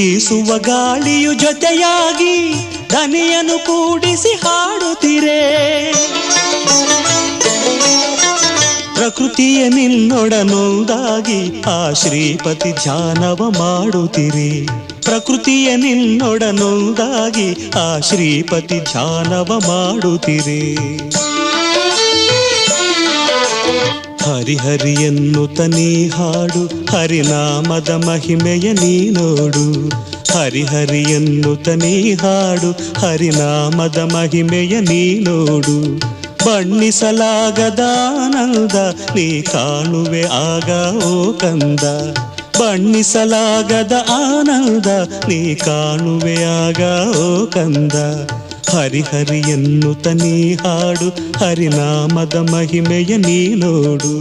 ಬೀಸುವ ಗಾಳಿಯು ಜೊತೆಯಾಗಿ ದನಿಯನ್ನು ಕೂಡಿಸಿ ಹಾಡುತ್ತಿರೆ. ಪ್ರಕೃತಿಯ ನಿನ್ನೊಡನೊಂದಾಗಿ ಆ ಶ್ರೀಪತಿ ಧ್ಯಾನವ ಮಾಡುತ್ತಿರಿ. ಪ್ರಕೃತಿಯ ನಿನ್ನೊಡನೊಂದಾಗಿ ಆ ಶ್ರೀಪತಿ ಧ್ಯಾನವ ಮಾಡುತ್ತಿರಿ. ಹರಿಹರಿ ಎನ್ನುತ್ತ ನೀ ಹಾಡು. ಹರಿನಾಮದ ಮಹಿಮೆಯ ನೀ ನೋಡು. ಹರಿಹರಿ ಎನ್ನುತ್ತ ನೀ ಹಾಡು. ಹರಿನಾಮದ ಮಹಿಮೆಯ ನೀ ನೋಡು. ಬಣ್ಣಿಸಲಾಗದಾನಂದ ನೀ ಕಾಣುವೆ ಆಗ ಓ ಕಂದ. ಬಣ್ಣಿಸಲಾಗದ ಆನಂದ ನೀ ಕಾಣುವೆ ಆಗ ಓ ಕಂದ. ಹರಿಹರಿ ಎನ್ನುತ್ತ ನೀ ಹಾಡು ಹರಿನಾಮದ ಮಹಿಮೆಯ ನೀ ನೋಡು